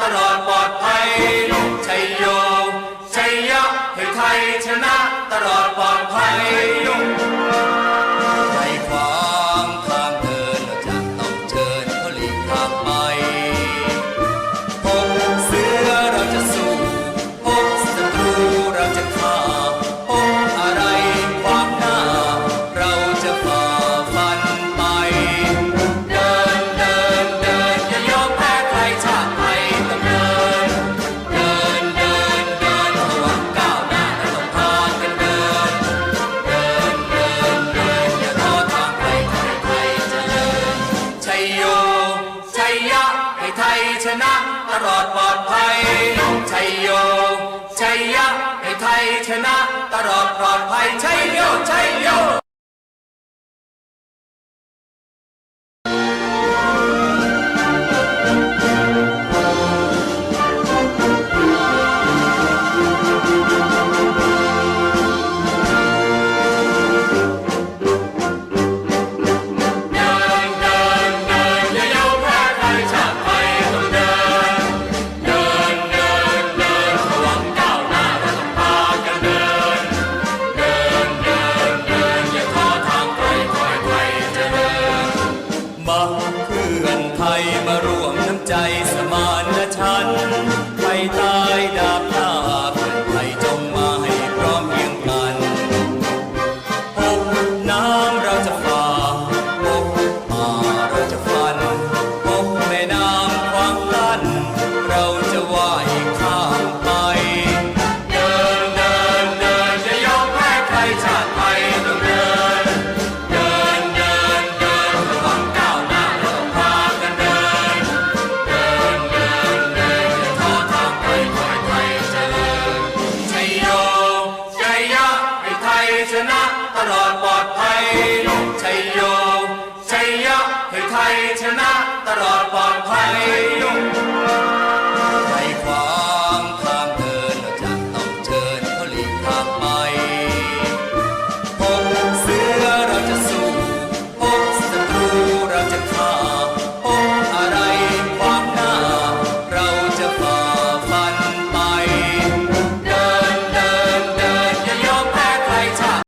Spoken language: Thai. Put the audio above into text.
ตลอดปลอดภัยชัยโยชัยยะให้ไทยชนะตลอดปลอดภัยใครขวางทางเดินเราจะต้องเชิญเขาหลีกทางไปพบเสือเราจะสู้พบศัตรูเราจะฆ่าพบอะไรขวางหน้า เราจะฝ่าฟันไป เดินเดินเดินอย่ายอมแพ้ใครชาติ ชนะตลอดปลอดภัยชัยโยชัยยะให้ไทยชนะตลอดปลอดภัยชัยโยชัยโย บังเพื่อนไทยมา